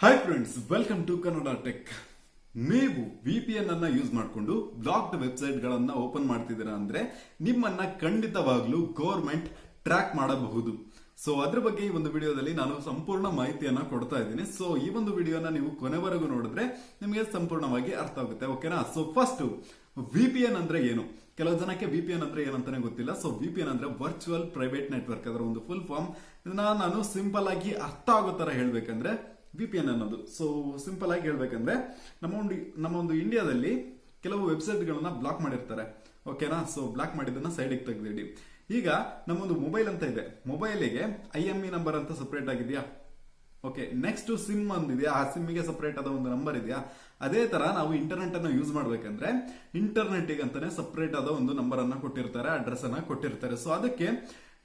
Hi friends welcome to Kannada tech ನೀವು V P N ಅನ್ನ use ಮಾಡಿಕೊಂಡು blocked website ಗಳನ್ನ ಓಪನ್ ಮಾಡ್ತಿದ್ದೀರಾ ಅಂದ್ರೆ ನಿಮ್ಮನ್ನ ಖಂಡಿತವಾಗ್ಲೂ ಗೌರ್ಮೆಂಟ್ ಟ್ರ್ಯಾಕ್ ಮಾಡಬಹುದು. ಸೊ ಅದ್ರ ಬಗ್ಗೆ ಈ ಒಂದು ವಿಡಿಯೋದಲ್ಲಿ ನಾನು ಸಂಪೂರ್ಣ ಮಾಹಿತಿಯನ್ನ ಕೊಡ್ತಾ ಇದ್ದೀನಿ. ಸೊ ಈ ಒಂದು ವಿಡಿಯೋನ ನೀವು ಕೊನೆವರೆಗೂ ನೋಡಿದ್ರೆ ನಿಮಗೆ ಸಂಪೂರ್ಣವಾಗಿ ಅರ್ಥ ಆಗುತ್ತೆ. ಓಕೆನಾ so first V P N ಅಂದ್ರೆ ಏನು? ಕೆಲವು ಜನಕ್ಕೆ ವಿ ಪಿ ಎನ್ ಅಂದ್ರೆ ಏನಂತಾನೆ ಗೊತ್ತಿಲ್ಲ. ಸೊ ವಿ ಪಿ ಎನ್ ಅಂದ್ರೆ ವರ್ಚುವಲ್ ಪ್ರೈವೇಟ್ ನೆಟ್ವರ್ಕ್ ಅದರ ಒಂದು ಫುಲ್ ಫಾರ್ಮ್ ಇದನ್ನ ನಾನು ಸಿಂಪಲ್ ಆಗಿ ಅರ್ಥ ಆಗೋ ತರ ಹೇಳ್ಬೇಕಂದ್ರೆ ವಿ ಪಿ ಎನ್ ಅನ್ನೋದು. ಸೊ ಸಿಂಪಲ್ ಆಗಿ ಹೇಳ್ಬೇಕಂದ್ರೆ, ನಮ್ಮ ಒಂದು ನಮ್ಮ ಒಂದು ಇಂಡಿಯಾದಲ್ಲಿ ಕೆಲವು ವೆಬ್ಸೈಟ್ ಗಳನ್ನ ಬ್ಲಾಕ್ ಮಾಡಿರ್ತಾರೆ. ಓಕೆನಾ ಸೊ ಬ್ಲಾಕ್ ಮಾಡಿದ್ದನ್ನ ಸೈಡಿಗೆ ತೆಗೆದಿಡಿ. ಈಗ ನಮ್ಮೊಂದು ಮೊಬೈಲ್ ಅಂತ ಇದೆ. ಮೊಬೈಲಿಗೆ ಐ ಎಂ ಇ ನಂಬರ್ ಅಂತ ಸಪ್ರೇಟ್ ಆಗಿದೆಯಾ? ಓಕೆ ನೆಕ್ಸ್ಟ್ ಸಿಮ್ ಒಂದಿದೆಯಾ? ಆ ಸಿಮ್ಗೆ ಸಪ್ರೇಟ್ ಆದ ಒಂದು ನಂಬರ್ ಇದೆಯಾ? ಅದೇ ತರ ನಾವು ಇಂಟರ್ನೆಟ್ ಅನ್ನು ಯೂಸ್ ಮಾಡ್ಬೇಕಂದ್ರೆ ಇಂಟರ್ನೆಟ್ ಅಂತಾನೆ ಸಪ್ರೇಟ್ ಆದ ಒಂದು ನಂಬರ್ ಅನ್ನ ಕೊಟ್ಟಿರ್ತಾರೆ ಅಡ್ರೆಸ್ ಅನ್ನ ಕೊಟ್ಟಿರ್ತಾರೆ. ಸೊ ಅದಕ್ಕೆ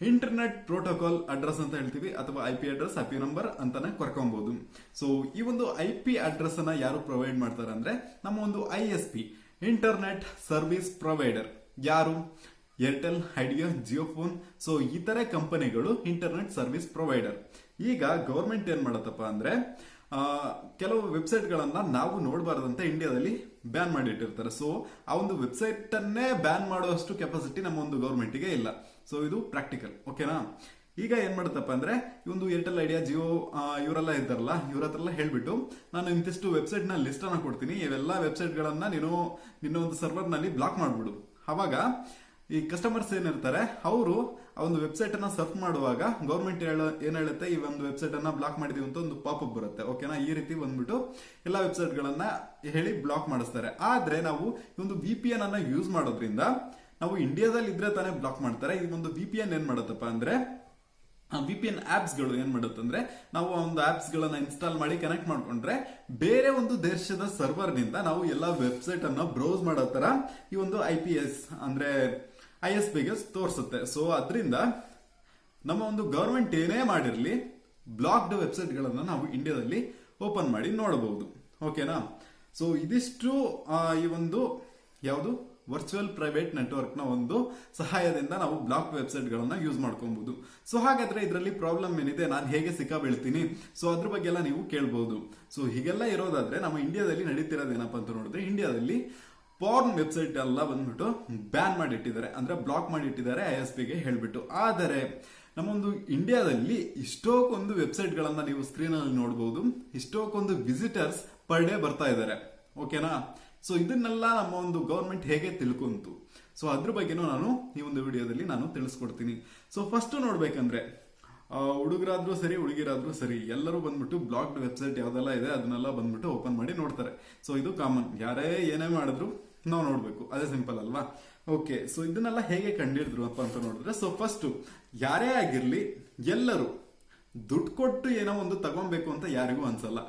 ಇಂಟರ್ನೆಟ್ ಪ್ರೋಟೋಕಾಲ್ ಅಡ್ರೆಸ್ ಅಂತ ಹೇಳ್ತೀವಿ, ಅಥವಾ I P address, I P number ಅಂತಾನೆ ಕರ್ಕೊಬಹುದು ಸೊ ಈ ಒಂದು ಐ ಪಿ ಅಡ್ರೆಸ್ ಅನ್ನ ಯಾರು ಪ್ರೊವೈಡ್ ಮಾಡ್ತಾರೆ ಅಂದ್ರೆ, ನಮ್ಮ ಒಂದು I S P internet service provider ಯಾರು? Airtel Idea Jio phone so ಇತರೆ ಕಂಪನಿಗಳು ಇಂಟರ್ನೆಟ್ ಸರ್ವಿಸ್ ಪ್ರೊವೈಡರ್ ಈಗ ಗೌರ್ಮೆಂಟ್ ಏನ್ ಮಾಡತ್ತಪ್ಪ ಅಂದ್ರೆ ಕೆಲವು ವೆಬ್ಸೈಟ್ ಗಳನ್ನ ನಾವು ನೋಡಬಾರ್ದಂತ ಇಂಡಿಯಾದಲ್ಲಿ ಬ್ಯಾನ್ ಮಾಡಿಟ್ಟಿರ್ತಾರೆ. ಸೊ ಆ ಒಂದು ವೆಬ್ಸೈಟ್ ಅನ್ನೇ ಬ್ಯಾನ್ ಮಾಡುವಷ್ಟು ಕೆಪಾಸಿಟಿ ನಮ್ಮ ಒಂದು ಗವರ್ಮೆಂಟ್ಗೆ ಇಲ್ಲ. ಸೊ ಇದು ಪ್ರಾಕ್ಟಿಕಲ್ ಓಕೆನಾ ಈಗ ಏನ್ ಮಾಡುತ್ತಪ್ಪ ಅಂದ್ರೆ ಒಂದು ಏರ್ಟೆಲ್ ಐಡಿಯಾ ಜಿಯೋ ಇವರೆಲ್ಲ ಇದ್ದಾರಲ್ಲ ಇವ್ರ ಹತ್ರ ಎಲ್ಲ ಹೇಳ್ಬಿಟ್ಟು ನಾನು ಇಂತಿಷ್ಟು ವೆಬ್ಸೈಟ್ನ ಲಿಸ್ಟ್ ಅನ್ನ ಕೊಡ್ತೀನಿ. ಇವೆಲ್ಲ ವೆಬ್ಸೈಟ್ ಗಳನ್ನ ನೀನು ನಿನ್ನ ಒಂದು ಸರ್ವರ್ನಲ್ಲಿ ಬ್ಲಾಕ್ ಮಾಡ್ಬಿಡು. ಅವಾಗ ಈ ಕಸ್ಟಮರ್ಸ್ ಏನಿರ್ತಾರೆ, ಅವರು ಆ ಒಂದು ವೆಬ್ಸೈಟ್ ಅನ್ನ ಸರ್ಫ್ ಮಾಡುವಾಗ ಗೌರ್ಮೆಂಟ್ ಏನ್ ಹೇಳುತ್ತೆ, ಈ ಒಂದು ವೆಬ್ಸೈಟ್ ಅನ್ನ ಬ್ಲಾಕ್ ಮಾಡಿದೀವಿ ಅಂತ ಒಂದು ಪಾಪ್ ಬರುತ್ತೆ. ಓಕೆನಾ ಈ ರೀತಿ ಬಂದ್ಬಿಟ್ಟು ಎಲ್ಲಾ ವೆಬ್ಸೈಟ್ ಗಳನ್ನ ಹೇಳಿ ಬ್ಲಾಕ್ ಮಾಡಿಸ್ತಾರೆ. ಆದ್ರೆ ನಾವು ಈ ಒಂದು ವಿ ಪಿ ಎನ್ ಅನ್ನ ಯೂಸ್ ಮಾಡೋದ್ರಿಂದ ನಾವು ಇಂಡಿಯಾದಲ್ಲಿ ಇದ್ರೆ ತಾನೇ ಬ್ಲಾಕ್ ಮಾಡ್ತಾರೆ. ಈ ಒಂದು ವಿ ಪಿ ಎನ್ ಏನ್ ಮಾಡುತ್ತಪ್ಪ ಅಂದ್ರೆ ವಿ ಪಿ ಎನ್ ಆಪ್ಸ್ಗಳು ಮಾಡುತ್ತೆ ಅಂದ್ರೆ, ನಾವು ಆ ಒಂದು ಆಪ್ಸ್ ಗಳನ್ನ ಇನ್ಸ್ಟಾಲ್ ಮಾಡಿ ಕನೆಕ್ಟ್ ಮಾಡ್ಕೊಂಡ್ರೆ ಬೇರೆ ಒಂದು ದೇಶದ ಸರ್ವರ್ನಿಂದ ನಾವು ಎಲ್ಲಾ ವೆಬ್ಸೈಟ್ ಅನ್ನ ಬ್ರೌಸ್ ಮಾಡೋ ತರ ಈ ಒಂದು ಐ ಪಿ ಎಸ್ ಅಂದ್ರೆ ಐ ಎಸ್ ಪಿಗೆ ತೋರಿಸುತ್ತೆ. ಸೊ ಅದರಿಂದ ನಮ್ಮ ಒಂದು ಗೌರ್ಮೆಂಟ್ ಏನೇ ಮಾಡಿರಲಿ ಬ್ಲಾಕ್ಡ್ ವೆಬ್ಸೈಟ್ ಗಳನ್ನ ನಾವು ಇಂಡಿಯಾದಲ್ಲಿ ಓಪನ್ ಮಾಡಿ ನೋಡಬಹುದು. ಓಕೆನಾ ಸೊ ಇದಿಷ್ಟು ಈ ಒಂದು ಯಾವುದು? ವರ್ಚುವಲ್ ಪ್ರೈವೇಟ್ ನೆಟ್ವರ್ಕ್ನ ಒಂದು ಸಹಾಯದಿಂದ ನಾವು ಬ್ಲಾಕ್ ವೆಬ್ಸೈಟ್ ಗಳನ್ನ ಯೂಸ್ ಮಾಡ್ಕೊಬಹುದು. ಸೊ ಹಾಗಾದ್ರೆ ಇದರಲ್ಲಿ ಪ್ರಾಬ್ಲಮ್ ಏನಿದೆ? ನಾನು ಹೇಗೆ ಸಿಕ್ಕ ಬೀಳ್ತೀನಿ ಸೊ ಅದ್ರ ಬಗ್ಗೆ ಎಲ್ಲ ನೀವು ಕೇಳಬಹುದು. ಸೊ ಹೀಗೆಲ್ಲ ಇರೋದಾದ್ರೆ ನಮ್ಮ ಇಂಡಿಯಾದಲ್ಲಿ ನಡೀತಿರೋದೇನಪ್ಪ ಅಂತ ನೋಡಿದ್ರೆ ಇಂಡಿಯಾದಲ್ಲಿ ಪಾರ್ನ್ ವೆಬ್ಸೈಟ್ ಎಲ್ಲ ಬಂದ್ಬಿಟ್ಟು ಬ್ಯಾನ್ ಮಾಡಿ ಇಟ್ಟಿದ್ದಾರೆ ಅಂದ್ರೆ ಬ್ಲಾಕ್ ಮಾಡಿ ಇಟ್ಟಿದ್ದಾರೆ ಐ ಎಸ್ ಪಿಗೆ ಹೇಳ್ಬಿಟ್ಟು. ಆದರೆ, ನಮ್ಮೊಂದು ಇಂಡಿಯಾದಲ್ಲಿ ಇಷ್ಟೊಂದು ವೆಬ್ಸೈಟ್ ಗಳನ್ನ ನೀವು ಸ್ಕ್ರೀನ್ ಅಲ್ಲಿ ನೋಡಬಹುದು ಇಷ್ಟೊಂದು ವಿಸಿಟರ್ಸ್ ಪರ್ ಡೇ ಬರ್ತಾ ಇದ್ದಾರೆ. ಓಕೆನಾ ಸೊ ಇದನ್ನೆಲ್ಲ ನಮ್ಮ ಒಂದು ಗೌರ್ಮೆಂಟ್ ಹೇಗೆ ತಿಳ್ಕೊಂತು? ಸೊ ಅದ್ರ ಬಗ್ಗೆನೂ ನಾನು ಈ ಒಂದು ವಿಡಿಯೋದಲ್ಲಿ ನಾನು ತಿಳಿಸ್ಕೊಡ್ತೀನಿ. ಸೊ ಫಸ್ಟ್ ನೋಡ್ಬೇಕಂದ್ರೆ ಹುಡುಗರಾದ್ರೂ ಸರಿ, ಹುಡುಗಿರಾದ್ರೂ ಸರಿ, ಎಲ್ಲರೂ ಬಂದ್ಬಿಟ್ಟು ಬ್ಲಾಕ್ಡ್ ವೆಬ್ಸೈಟ್ ಯಾವ್ದೆಲ್ಲ ಇದೆ, ಅದನ್ನೆಲ್ಲ ಬಂದ್ಬಿಟ್ಟು ಓಪನ್ ಮಾಡಿ ನೋಡ್ತಾರೆ. ಸೊ ಇದು ಕಾಮನ್ ಯಾರೇ ಏನೇ ಮಾಡಿದ್ರು ನಾವು ನೋಡ್ಬೇಕು. ಅದೇ ಸಿಂಪಲ್ ಅಲ್ವಾ? ಓಕೆ ಸೊ ಇದನ್ನೆಲ್ಲ ಹೇಗೆ ಕಂಡಿಡಿದ್ರು ಅಪ್ಪ ಅಂತ ನೋಡಿದ್ರೆ ಸೊ ಫಸ್ಟ್ ಯಾರೇ ಆಗಿರ್ಲಿ, ಎಲ್ಲರೂ ದುಡ್ಡು ಕೊಟ್ಟು ಏನೋ ಒಂದು ತಗೊಬೇಕು ಅಂತ ಯಾರಿಗೂ ಅನ್ಸಲ್ಲ.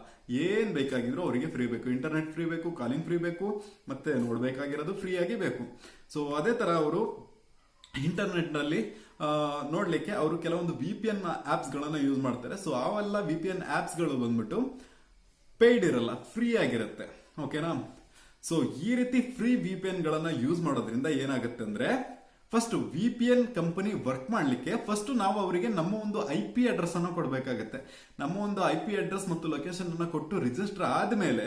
ಏನ್ ಬೇಕಾಗಿದ್ರು ಅವರಿಗೆ ಫ್ರೀ ಬೇಕು. ಇಂಟರ್ನೆಟ್ ಫ್ರೀ ಬೇಕು ಕಾಲಿಂಗ್ ಫ್ರೀ ಬೇಕು, ಮತ್ತೆ ನೋಡ್ಬೇಕಾಗಿರೋದು ಫ್ರೀ ಆಗಿ ಬೇಕು. ಸೊ ಅದೇ ತರ ಅವರು ಇಂಟರ್ನೆಟ್ನಲ್ಲಿ ನೋಡ್ಲಿಕ್ಕೆ ಅವರು ಕೆಲವೊಂದು ವಿ ಪಿ ಎನ್ ಆಪ್ಸ್ ಗಳನ್ನ ಯೂಸ್ ಮಾಡ್ತಾರೆ. ಸೊ ಅವೆಲ್ಲ ವಿ ಪಿ ಎನ್ ಆಪ್ಸ್ಗಳು ಬಂದ್ಬಿಟ್ಟು ಪೇಯ್ಡ್ ಇರಲ್ಲ ಫ್ರೀ ಆಗಿರುತ್ತೆ. ಓಕೆನಾ ಸೊ ಈ ರೀತಿ ಫ್ರೀ ವಿ ಪಿ ಎನ್ ಗಳನ್ನ ಯೂಸ್ ಮಾಡೋದ್ರಿಂದ ಏನಾಗುತ್ತೆ ಅಂದ್ರೆ first V P N company work ಮಾಡ್ಲಿಕ್ಕೆ ಫಸ್ಟ್ ನಾವು ಅವರಿಗೆ ನಮ್ಮ ಒಂದು ಐ ಪಿ ಅಡ್ರೆಸ್ ಅನ್ನು ಕೊಡಬೇಕಾಗತ್ತೆ. ನಮ್ಮ ಒಂದು ಐ ಪಿ ಅಡ್ರೆಸ್ ಮತ್ತು ಲೊಕೇಶನ್ ಅನ್ನು ಕೊಟ್ಟು ರಿಜಿಸ್ಟರ್ ಆದ್ಮೇಲೆ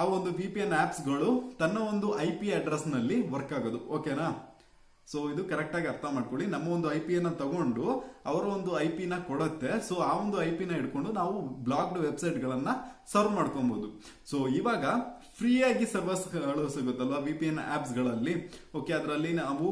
ಆ ಒಂದು ವಿ ಪಿ ಎನ್ ಆಪ್ಸ್ಗಳು ತನ್ನ ಒಂದು ಐ ಪಿ ಅಡ್ರೆಸ್ನಲ್ಲಿ ವರ್ಕ್ ಆಗೋದು. ಓಕೆನಾ ಸೊ ಇದು ಕರೆಕ್ಟ್ ಆಗಿ ಅರ್ಥ ಮಾಡ್ಕೊಳ್ಳಿ. ನಮ್ಮ ಒಂದು ಐ ಪಿ ಅನ್ನ ತಗೊಂಡು ಅವರ ಒಂದು ಐ ಪಿನ ನ ಕೊಡುತ್ತೆ. ಸೊ ಆ ಒಂದು ಐ ಪಿನ ನ ಇಟ್ಕೊಂಡು ನಾವು ಬ್ಲಾಕ್ಡ್ ವೆಬ್ಸೈಟ್ ಗಳನ್ನ ಸರ್ವ್ ಮಾಡ್ಕೊಬಹುದು ಸೊ ಇವಾಗ ಫ್ರೀ ಆಗಿ ಸರ್ವರ್ಸ್ಗಳು ಸಿಗುತ್ತಲ್ವಾ? ವಿ ಪಿ ಎನ್ ಆಪ್ಸ್ಗಳಲ್ಲಿ. ಓಕೆ ಅದರಲ್ಲಿ ನಾವು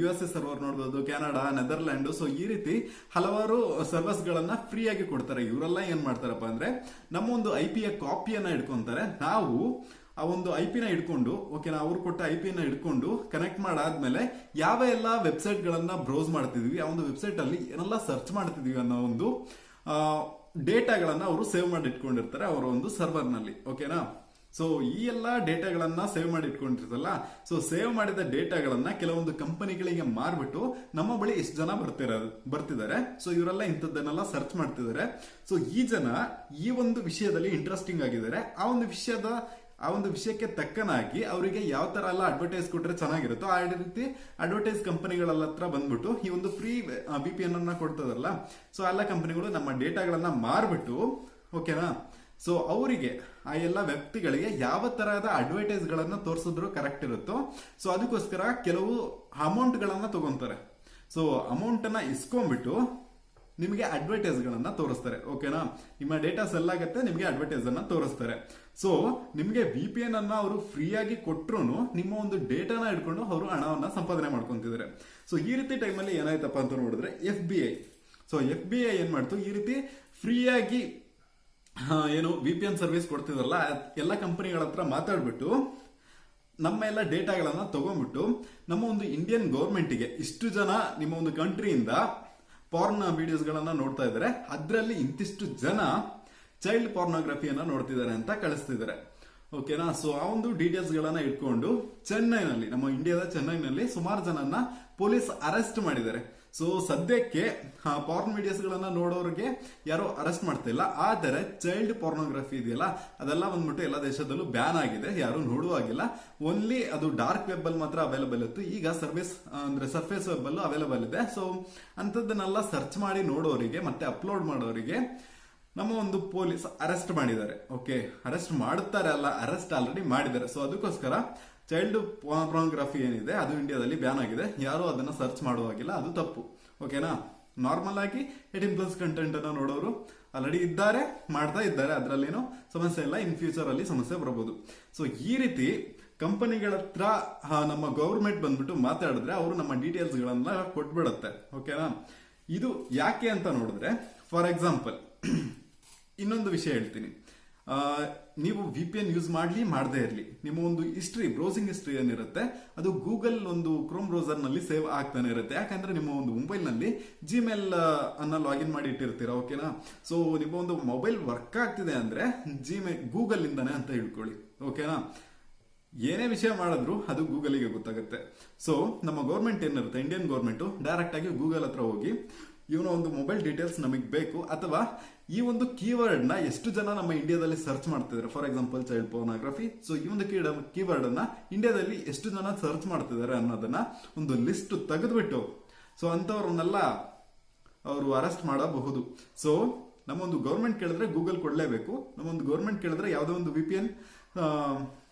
ಯು ಎಸ್ ಎ ಸರ್ವರ್ ನೋಡಬಹುದು ಕೆನಡಾ ನೆದರ್ಲ್ಯಾಂಡ್ ಸೊ ಈ ರೀತಿ ಹಲವಾರು ಸರ್ವರ್ಸ್ ಗಳನ್ನ ಫ್ರೀ ಆಗಿ ಕೊಡ್ತಾರೆ. ಇವರೆಲ್ಲ ಏನ್ ಮಾಡ್ತಾರಪ್ಪ ಅಂದ್ರೆ, ನಮ್ಮ ಒಂದು ಐ ಪಿ ಯ ಕಾಪಿಯನ್ನ ಇಟ್ಕೊಂತಾರೆ ನಾವು ಆ ಒಂದು ಐ ಪಿನ ಇಟ್ಕೊಂಡು ಓಕೆನಾ ಅವ್ರು ಕೊಟ್ಟ ಐ ಪಿನ ಇಟ್ಕೊಂಡು ಕನೆಕ್ಟ್ ಮಾಡಾದ್ಮೇಲೆ ಯಾವ ಎಲ್ಲ ವೆಬ್ಸೈಟ್ ಗಳನ್ನ ಬ್ರೌಸ್ ಮಾಡ್ತಿದ್ವಿ, ಆ ಒಂದು ವೆಬ್ಸೈಟ್ ಅಲ್ಲಿ ಏನೆಲ್ಲ ಸರ್ಚ್ ಮಾಡ್ತಿದ್ವಿ ಅನ್ನೋ ಒಂದು ಡೇಟಾಗಳನ್ನ ಅವರು ಸೇವ್ ಮಾಡಿ ಇಟ್ಕೊಂಡಿರ್ತಾರೆ ಅವರ ಒಂದು ಸರ್ವರ್ನಲ್ಲಿ ಓಕೆನಾ ಸೊ ಈ ಎಲ್ಲ ಡೇಟಾಗಳನ್ನ ಸೇವ್ ಮಾಡಿ ಇಟ್ಕೊಂಡಿರ್ತಲ್ಲ ಸೊ ಸೇವ್ ಮಾಡಿದ ಡೇಟಾಗಳನ್ನ ಕೆಲವೊಂದು ಕಂಪನಿಗಳಿಗೆ ಮಾರ್ಬಿಟ್ಟು ನಮ್ಮ ಬಳಿ ಎಷ್ಟು ಜನ ಬರ್ತಿರ ಬರ್ತಿದ್ದಾರೆ. ಸೊ ಇವರೆಲ್ಲ ಇಂಥದ್ದನ್ನೆಲ್ಲ ಸರ್ಚ್ ಮಾಡ್ತಿದ್ದಾರೆ. ಸೊ ಈ ಜನ ಈ ಒಂದು ವಿಷಯದಲ್ಲಿ ಇಂಟ್ರೆಸ್ಟಿಂಗ್ ಆಗಿದ್ದಾರೆ. ಆ ಒಂದು ವಿಷಯದ ಆ ಒಂದು ವಿಷಯಕ್ಕೆ ತಕ್ಕನಾಗಿ ಅವರಿಗೆ ಯಾವ ತರ ಎಲ್ಲ ಅಡ್ವರ್ಟೈಸ್ ಕೊಟ್ರೆ ಚೆನ್ನಾಗಿರುತ್ತೋ ಆ ರೀತಿ ಅಡ್ವರ್ಟೈಸ್ ಕಂಪನಿಗಳೆಲ್ಲ ಹತ್ರ ಬಂದ್ಬಿಟ್ಟು ಈ ಒಂದು ಫ್ರೀ ಬಿ ಪಿ ಎನ್ ಅನ್ನ ಕೊಡ್ತದಲ್ಲ ಸೊ ಎಲ್ಲ ಕಂಪನಿಗಳು ನಮ್ಮ ಡೇಟಾಗಳನ್ನ ಮಾರ್ಬಿಟ್ಟು ಓಕೆನಾ ಸೊ ಅವರಿಗೆ, ಆ ಎಲ್ಲ ವ್ಯಕ್ತಿಗಳಿಗೆ ಯಾವ ತರಹದ ಅಡ್ವರ್ಟೈಸ್ ಗಳನ್ನ ತೋರಿಸಿದ್ರು ಕರೆಕ್ಟ್ ಇರುತ್ತೋ ಸೊ ಅದಕ್ಕೋಸ್ಕರ ಕೆಲವು ಅಮೌಂಟ್ ಗಳನ್ನ ತಗೊಂತಾರೆ. ಸೊ ಅಮೌಂಟ್ ಅನ್ನ ಇಸ್ಕೊಂಡ್ಬಿಟ್ಟು ನಿಮಗೆ ಅಡ್ವರ್ಟೈಸ್ ಗಳನ್ನ ತೋರಿಸ್ತಾರೆ ಓಕೆನಾ ನಿಮ್ಮ ಡೇಟಾ ಸೆಲ್ ಆಗುತ್ತೆ, ನಿಮಗೆ ಅಡ್ವರ್ಟೈಸ್ ಅನ್ನ ತೋರಿಸ್ತಾರೆ. ಸೊ ನಿಮಗೆ ವಿ ಪಿ ಎನ್ ಅನ್ನ ಅವರು ಫ್ರೀಯಾಗಿ ಕೊಟ್ರು ನಿಮ್ಮ ಒಂದು ಡೇಟಾನ ಇಟ್ಕೊಂಡು ಅವರು ಹಣವನ್ನ ಸಂಪಾದನೆ ಮಾಡ್ಕೊತಿದ್ದಾರೆ ಸೊ ಈ ರೀತಿ ಟೈಮಲ್ಲಿ ಏನಾಯ್ತಪ್ಪ ಅಂತ ನೋಡಿದ್ರೆ F B I so F B I ಏನ್ ಮಾಡ್ತು? ಈ ರೀತಿ ಫ್ರೀಯಾಗಿ ಏನು ವಿ ಪಿ ಎನ್ ಸರ್ವಿಸ್ ಕೊಡ್ತಿದ್ರಲ್ಲ, ಎಲ್ಲ ಕಂಪನಿಗಳ ಹತ್ರ ಮಾತಾಡ್ಬಿಟ್ಟು ನಮ್ಮ ಎಲ್ಲ ಡೇಟಾಗಳನ್ನ ತಗೊಂಡ್ಬಿಟ್ಟು ನಮ್ಮ ಒಂದು ಇಂಡಿಯನ್ ಗೌರ್ಮೆಂಟ್ಗೆ ಇಷ್ಟು ಜನ ನಿಮ್ಮ ಒಂದು ಕಂಟ್ರಿಯಿಂದ ವಿಡಿಯೋಸ್ ವಿಡಿಯೋಸ್ಗಳನ್ನ ನೋಡ್ತಾ ಇದ್ದಾರೆ ಅದರಲ್ಲಿ ಇಂತಿಷ್ಟು ಜನ ಚೈಲ್ಡ್ ಪಾರ್ನೋಗ್ರಫಿಯನ್ನ ನೋಡ್ತಿದ್ದಾರೆ ಅಂತ ಕಳಿಸ್ತಿದ್ದಾರೆ. ಓಕೆನಾ ಸೊ ಆ ಒಂದು ಡೀಟೇಲ್ಸ್ ಗಳನ್ನ ಇಟ್ಕೊಂಡು ಚೆನ್ನೈನಲ್ಲಿ, ನಮ್ಮ ಇಂಡಿಯಾದ ಚೆನ್ನೈನಲ್ಲಿ ಸುಮಾರು ಜನನ್ನ ಪೊಲೀಸ್ ಅರೆಸ್ಟ್ ಮಾಡಿದ್ದಾರೆ. ಸೊ ಸದ್ಯಕ್ಕೆ ಪಾರ್ನ್ ಮೀಡಿಯಾಸ್ ಗಳನ್ನ ನೋಡೋರಿಗೆ ಯಾರು ಅರೆಸ್ಟ್ ಮಾಡ್ತಿಲ್ಲ. ಆದರೆ ಚೈಲ್ಡ್ ಪಾರ್ನೋಗ್ರಫಿ ಇದೆಯಲ್ಲ, ಅದೆಲ್ಲ ಬಂದ್ಬಿಟ್ಟು ಎಲ್ಲ ದೇಶದಲ್ಲೂ ಬ್ಯಾನ್ ಆಗಿದೆ. ಯಾರು ನೋಡುವಾಗಿಲ್ಲ ಓನ್ಲಿ ಅದು ಡಾರ್ಕ್ ವೆಬ್ ಅಲ್ಲಿ ಮಾತ್ರ ಅವೈಲಬಲ್ ಇತ್ತು. ಈಗ ಸರ್ವಿಸ್ ಅಂದ್ರೆ ಸರ್ಫೇಸ್ ವೆಬ್ ಅಲ್ಲೂ ಅವೈಲಬಲ್ ಇದೆ. ಸೊ ಅಂಥದ್ದನ್ನೆಲ್ಲ ಸರ್ಚ್ ಮಾಡಿ ನೋಡೋರಿಗೆ, ಮತ್ತೆ ಅಪ್ಲೋಡ್ ಮಾಡೋರಿಗೆ ನಮ್ಮ ಒಂದು ಪೊಲೀಸ್ ಅರೆಸ್ಟ್ ಮಾಡಿದ್ದಾರೆ ಓಕೆ ಅರೆಸ್ಟ್ ಮಾಡುತ್ತಾರೆ ಅಲ್ಲ, ಅರೆಸ್ಟ್ ಆಲ್ರೆಡಿ ಮಾಡಿದ್ದಾರೆ. ಸೊ ಅದಕ್ಕೋಸ್ಕರ ಚೈಲ್ಡ್ ಪ್ರೋನೋಗ್ರಫಿ ಏನಿದೆ, ಅದು ಇಂಡಿಯಾದಲ್ಲಿ ಬ್ಯಾನ್ ಆಗಿದೆ. ಯಾರು ಅದನ್ನ ಸರ್ಚ್ ಮಾಡುವಾಗಿಲ್ಲ, ಅದು ತಪ್ಪು ಓಕೆನಾ ನಾರ್ಮಲ್ ಆಗಿ ಏಟೀನ್ ಪ್ಲಸ್ ಕಂಟೆಂಟ್ ಅನ್ನ ನೋಡೋರು ಆಲ್ರೆಡಿ ಇದ್ದಾರೆ, ಮಾಡ್ತಾ ಇದ್ದಾರೆ. ಅದರಲ್ಲೇನು ಸಮಸ್ಯೆ ಇಲ್ಲ ಇನ್ ಫ್ಯೂಚರ್ ಅಲ್ಲಿ ಸಮಸ್ಯೆ ಬರಬಹುದು ಸೊ ಈ ರೀತಿ ಕಂಪನಿಗಳ ಹತ್ರ ನಮ್ಮ ಗೌರ್ಮೆಂಟ್ ಬಂದ್ಬಿಟ್ಟು ಮಾತಾಡಿದ್ರೆ ಅವರು ನಮ್ಮ ಡೀಟೇಲ್ಸ್ ಗಳನ್ನ ಕೊಟ್ಬಿಡುತ್ತೆ ಓಕೆನಾ ಇದು ಯಾಕೆ ಅಂತ ನೋಡಿದ್ರೆ ಫಾರ್ ಎಕ್ಸಾಂಪಲ್ ಇನ್ನೊಂದು ವಿಷಯ ಹೇಳ್ತೀನಿ. ನೀವು ವಿ ಪಿ ಎನ್ ಯೂಸ್ ಮಾಡಲಿ, ಮಾಡದೇ ಇರಲಿ. ನಿಮ್ಮ ಒಂದು ಹಿಸ್ಟ್ರಿ ಬ್ರೌಸಿಂಗ್ ಹಿಸ್ಟ್ರಿ ಏನಿರುತ್ತೆ, ಅದು ಗೂಗಲ್ ಒಂದು ಕ್ರೋಮ್ ಬ್ರೌಸರ್ನಲ್ಲಿ ಸೇವ್ ಆಗ್ತಾನೆ ಇರುತ್ತೆ. ಯಾಕಂದ್ರೆ ನಿಮ್ಮ ಒಂದು ಮೊಬೈಲ್ನಲ್ಲಿ ಜಿಮೇಲ್ ಅನ್ನ ಲಾಗಿನ್ ಮಾಡಿ ಇಟ್ಟಿರ್ತೀರಾ ಓಕೆನಾ ಸೊ ನಿಮ್ಮ ಒಂದು ಮೊಬೈಲ್ ವರ್ಕ್ ಆಗ್ತಿದೆ ಅಂದ್ರೆ ಜಿಮೇಲ್ ಗೂಗಲ್ ಇಂದಾನೆ ಅಂತ ಹೇಳ್ಕೊಳ್ಳಿ ಓಕೆನಾ ಏನೇ ವಿಷಯ ಮಾಡಿದ್ರು ಅದು ಗೂಗಲಿಗೆ ಗೊತ್ತಾಗುತ್ತೆ. ಸೊ ನಮ್ಮ ಗೌರ್ಮೆಂಟ್ ಏನಿರುತ್ತೆ ಇಂಡಿಯನ್ ಗೌರ್ಮೆಂಟು ಡೈರೆಕ್ಟ್ ಆಗಿ ಗೂಗಲ್ ಹತ್ರ ಹೋಗಿ ಇವನ ಒಂದು ಮೊಬೈಲ್ ಡೀಟೇಲ್ಸ್ ನಮಗೆ ಬೇಕು. ಅಥವಾ ಈ ಒಂದು ಕೀವರ್ಡ್ನ ಎಷ್ಟು ಜನ ನಮ್ಮ ಇಂಡಿಯಾದಲ್ಲಿ ಸರ್ಚ್ ಮಾಡ್ತಿದ್ದಾರೆ for example child pornography so ಈ ಒಂದು ಕೀವರ್ಡ್ ಅನ್ನ ಇಂಡಿಯಾದಲ್ಲಿ ಎಷ್ಟು ಜನ ಸರ್ಚ್ ಮಾಡ್ತಿದ್ದಾರೆ ಅನ್ನೋದನ್ನ ಒಂದು ಲಿಸ್ಟ್ ತೆಗೆದುಬಿಟ್ಟು ಸೊ ಅಂಥವ್ರನ್ನೆಲ್ಲ ಅವರು ಅರೆಸ್ಟ್ ಮಾಡಬಹುದು. ಸೊ ನಮ್ಮೊಂದು ಗೌರ್ಮೆಂಟ್ ಕೇಳಿದ್ರೆ ಗೂಗಲ್ ಕೊಡಲೇಬೇಕು. ನಮ್ಮೊಂದು ಗೌರ್ಮೆಂಟ್ ಕೇಳಿದ್ರೆ ಯಾವುದೋ ಒಂದು ವಿ ಪಿ ಎನ್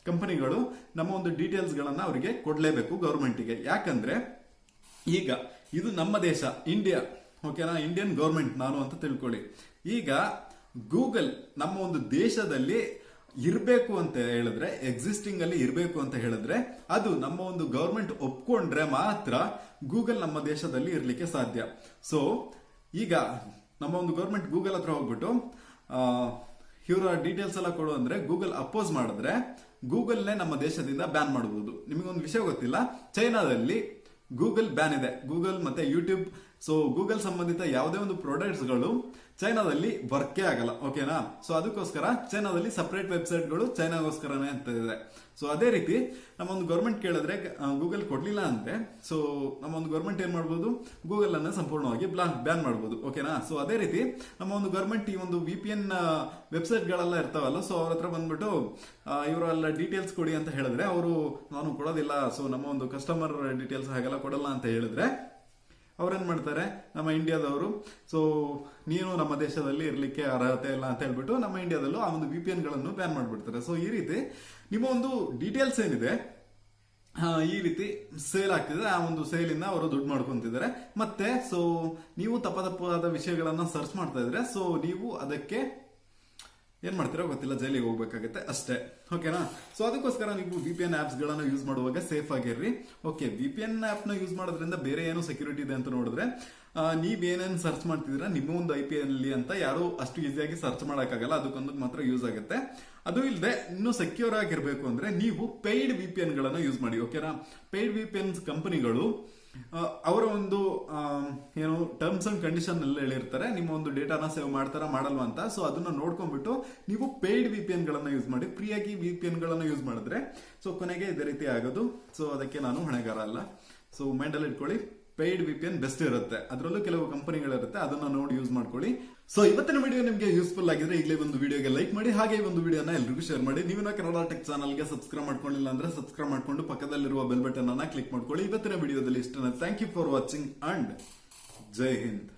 ಕಂಪನಿಗಳು ನಮ್ಮ ಒಂದು ಡೀಟೇಲ್ಸ್ಗಳನ್ನು ಅವರಿಗೆ ಕೊಡಲೇಬೇಕು ಗೌರ್ಮೆಂಟಿಗೆ ಯಾಕಂದ್ರೆ ಈಗ ಇದು ನಮ್ಮ ದೇಶ ಇಂಡಿಯಾ ಓಕೆನಾ ಇಂಡಿಯನ್ ಗೌರ್ಮೆಂಟ್ ನಾನು ಅಂತ ತಿಳ್ಕೊಳ್ಳಿ. ಈಗ ಗೂಗಲ್ ನಮ್ಮ ಒಂದು ದೇಶದಲ್ಲಿ ಇರಬೇಕು ಅಂತ ಹೇಳಿದ್ರೆ ಎಕ್ಸಿಸ್ಟಿಂಗ್ ಅಲ್ಲಿ ಇರಬೇಕು ಅಂತ ಹೇಳಿದ್ರೆ, ಅದು ನಮ್ಮ ಒಂದು ಗೌರ್ಮೆಂಟ್ ಒಪ್ಕೊಂಡ್ರೆ ಮಾತ್ರ ಗೂಗಲ್ ನಮ್ಮ ದೇಶದಲ್ಲಿ ಇರಲಿಕ್ಕೆ ಸಾಧ್ಯ. ಸೊ ಈಗ ನಮ್ಮ ಒಂದು ಗೌರ್ಮೆಂಟ್ ಗೂಗಲ್ ಹತ್ರ ಹೋಗ್ಬಿಟ್ಟು ಇವರ ಡೀಟೇಲ್ಸ್ ಎಲ್ಲ ಕೊಡು ಅಂದ್ರೆ ಗೂಗಲ್ ಅಪೋಸ್ ಮಾಡಿದ್ರೆ ಗೂಗಲ್ನೇ ನಮ್ಮ ದೇಶದಿಂದ ಬ್ಯಾನ್ ಮಾಡಬಹುದು ನಿಮಗೊಂದು ವಿಷಯ ಗೊತ್ತಿಲ್ಲ? ಚೈನಾದಲ್ಲಿ ಗೂಗಲ್ ಬ್ಯಾನ್ ಇದೆ. ಗೂಗಲ್ ಮತ್ತೆ ಯೂಟ್ಯೂಬ್ ಸೊ ಗೂಗಲ್ ಸಂಬಂಧಿತ ಯಾವುದೇ ಒಂದು ಪ್ರಾಡಕ್ಟ್ಸ್ಗಳು ಚೈನಾದಲ್ಲಿ ವರ್ಕೇ ಆಗಲ್ಲ ಓಕೆನಾ ಸೊ ಅದಕ್ಕೋಸ್ಕರ ಚೈನಾದಲ್ಲಿ ಸಪರೇಟ್ ವೆಬ್ಸೈಟ್ಗಳು ಚೈನಾಗೋಸ್ಕರನೇ ಅಂತ ಇದೆ. ಸೊ ಅದೇ ರೀತಿ ನಮ್ಮ ಒಂದು ಗೌರ್ಮೆಂಟ್ ಕೇಳಿದ್ರೆ ಗೂಗಲ್ ಕೊಡ್ಲಿಲ್ಲ ಅಂದ್ರೆ ಸೊ ನಮ್ಮ ಒಂದು ಗೌರ್ಮೆಂಟ್ ಏನ್ ಮಾಡ್ಬೋದು? ಗೂಗಲ್ ಅನ್ನ ಸಂಪೂರ್ಣವಾಗಿ ಬ್ಯಾನ್ ಮಾಡ್ಬೋದು ಓಕೆನಾ ಸೊ ಅದೇ ರೀತಿ ನಮ್ಮ ಒಂದು ಗೌರ್ಮೆಂಟ್ ಈ ಒಂದು ವಿ ಪಿ ಎನ್ ವೆಬ್ಸೈಟ್ ಗಳೆಲ್ಲ ಇರ್ತಾವಲ್ಲ ಸೊ ಅವ್ರ ಹತ್ರ ಬಂದ್ಬಿಟ್ಟು ಇವರೆಲ್ಲ ಡೀಟೇಲ್ಸ್ ಕೊಡಿ ಅಂತ ಹೇಳಿದ್ರೆ, ಅವರು, ನಾನು ಕೊಡೋದಿಲ್ಲ ಸೊ ನಮ್ಮ ಒಂದು ಕಸ್ಟಮರ್ ಡೀಟೇಲ್ಸ್ ಹಾಗೆಲ್ಲ ಕೊಡಲ್ಲ ಅಂತ ಹೇಳಿದ್ರೆ ಅವ್ರೇನ್ ಮಾಡ್ತಾರೆ? ನಮ್ಮ ಇಂಡಿಯಾದವರು. ಸೊ ನೀನು ನಮ್ಮ ದೇಶದಲ್ಲಿ ಇರಲಿಕ್ಕೆ ಅರ್ಹತೆ ಇಲ್ಲ ಅಂತ ಹೇಳ್ಬಿಟ್ಟು ನಮ್ಮ ಇಂಡಿಯಾದಲ್ಲೂ ಆ ಒಂದು ವಿ ಪಿ ಎನ್ಗಳನ್ನು ಬ್ಯಾನ್ ಮಾಡಿಬಿಡ್ತಾರೆ. ಸೊ ಈ ರೀತಿ ನಿಮ್ಮ ಒಂದು ಡೀಟೇಲ್ಸ್ ಏನಿದೆ? ಈ ರೀತಿ ಸೇಲ್ ಆಗ್ತಿದೆ. ಆ ಒಂದು ಸೇಲಿಂದ ಅವರು ದುಡ್ಡು ಮಾಡ್ಕೊಂತಿದ್ದಾರೆ. ಮತ್ತೆ ಸೊ ನೀವು ತಪ್ಪ ತಪ್ಪಾದ ವಿಷಯಗಳನ್ನ ಸರ್ಚ್ ಮಾಡ್ತಾ ಇದ್ರೆ ಸೊ ನೀವು ಅದಕ್ಕೆ ಏನ್ ಮಾಡ್ತೀರೋ ಗೊತ್ತಿಲ್ಲ, ಜೈಲಿಗೆ ಹೋಗ್ಬೇಕಾಗತ್ತೆ ಅಷ್ಟೇ. ಓಕೆನಾ ಸೊ ಅದಕ್ಕೋಸ್ಕರ ನೀವು ವಿ ಪಿ ಎನ್ ಆಪ್ಸ್ ಗಳನ್ನ ಯೂಸ್ ಮಾಡುವಾಗ ಸೇಫ್ ಆಗಿರ್ರಿ. ಓಕೆ ವಿ ಪಿ ಎನ್ ಆಪ್ನ ಯೂಸ್ ಮಾಡೋದ್ರಿಂದ ಬೇರೆ ಏನು ಸೆಕ್ಯೂರಿಟಿ ಇದೆ ಅಂತ ನೋಡಿದ್ರೆ ನೀವು ನೀವ್ ಏನೇನ್ ಸರ್ಚ್ ಮಾಡ್ತಿದ್ದೀರಾ? ನಿಮ್ಮ ಒಂದು ಐ ಪಿ ಅಲ್ಲಿ ಅಂತ ಯಾರು ಅಷ್ಟು ಈಸಿಯಾಗಿ ಸರ್ಚ್ ಮಾಡೋಕ್ಕಾಗಲ್ಲ. ಅದಕ್ಕೊಂದಕ್ಕೆ ಮಾತ್ರ ಯೂಸ್ ಆಗುತ್ತೆ. ಅದು ಇಲ್ಲದೆ ಇನ್ನೂ ಸೆಕ್ಯೂರ್ ಆಗಿರ್ಬೇಕು ಅಂದ್ರೆ ನೀವು ಪೇಯ್ಡ್ ವಿ ಪಿ ಎನ್ ಗಳನ್ನ ಯೂಸ್ ಮಾಡಿ ಓಕೆನಾ ಪೇಯ್ಡ್ ವಿ ಪಿ ಎನ್ ಕಂಪನಿಗಳು ಅವರ ಒಂದು ಏನು ಟರ್ಮ್ಸ್ ಅಂಡ್ ಕಂಡೀಷನ್ ಅಲ್ಲಿ ಹೇಳಿರ್ತಾರೆ. ನಿಮ್ಮ ಒಂದು ಡೇಟಾನ ಸೇವ್ ಮಾಡ್ತಾರ, ಮಾಡಲ್ವಾ ಅಂತ. ಸೊ ಅದನ್ನ ನೋಡ್ಕೊಂಡ್ಬಿಟ್ಟು ನೀವು ಪೇಯ್ಡ್ ವಿ ಪಿ ಎನ್ ಗಳನ್ನ ಯೂಸ್ ಮಾಡಿ, ಫ್ರೀಯಾಗಿ ವಿ ಪಿ ಎನ್ ಗಳನ್ನ ಯೂಸ್ ಮಾಡಿದ್ರೆ ಸೊ ಕೊನೆಗೆ ಇದೇ ರೀತಿ ಆಗೋದು. ಸೊ ಅದಕ್ಕೆ ನಾನು ಹೊಣೆಗಾರ ಅಲ್ಲ. ಸೊ ಮೈಂಡಲ್ಲಿ ಇಟ್ಕೊಳ್ಳಿ. Paid V P N best ಇರುತ್ತೆ. ಅದರಲ್ಲೂ ಕೆಲವು ಕಂಪನಿಗಳಿರುತ್ತೆ, ಅದನ್ನ ನೋಡಿ ಯೂಸ್ ಮಾಡ್ಕೊಳ್ಳಿ. ಸೊ ಇವತ್ತಿನ ವಿಡಿಯೋ ನಿಮಗೆ ಯೂಸ್ಫುಲ್ ಆಗಿದ್ರೆ ಈಗಲೇ ಒಂದು ವಿಡಿಯೋಗೆ ಲೈಕ್ ಮಾಡಿ, ಹಾಗೆ ಒಂದು ವಿಡಿಯೋನ ಎಲ್ರಿಗೂ ಶೇರ್ ಮಾಡಿ. ನೀವು ಕನ್ನಡ ಟೆಕ್ ಚಾನಲ್ಗೆ ಸಬ್ಸ್ಕ್ರೈಬ್ ಮಾಡ್ಕೊಂಡಿಲ್ಲ ಅಂದ್ರೆ ಸಬ್ಸ್ಕ್ರೈಬ್ ಮಾಡ್ಕೊಂಡು ಪಕ್ಕದಲ್ಲಿರುವ ಬೆಲ್ ಬಟನ್ ಅನ್ನ ಕ್ಲಿಕ್ ಮಾಡ್ಕೊಳ್ಳಿ. ಇವತ್ತಿನ ವಿಡಿಯೋದಲ್ಲಿ ಇಷ್ಟನ. Thank you for watching and Jai Hind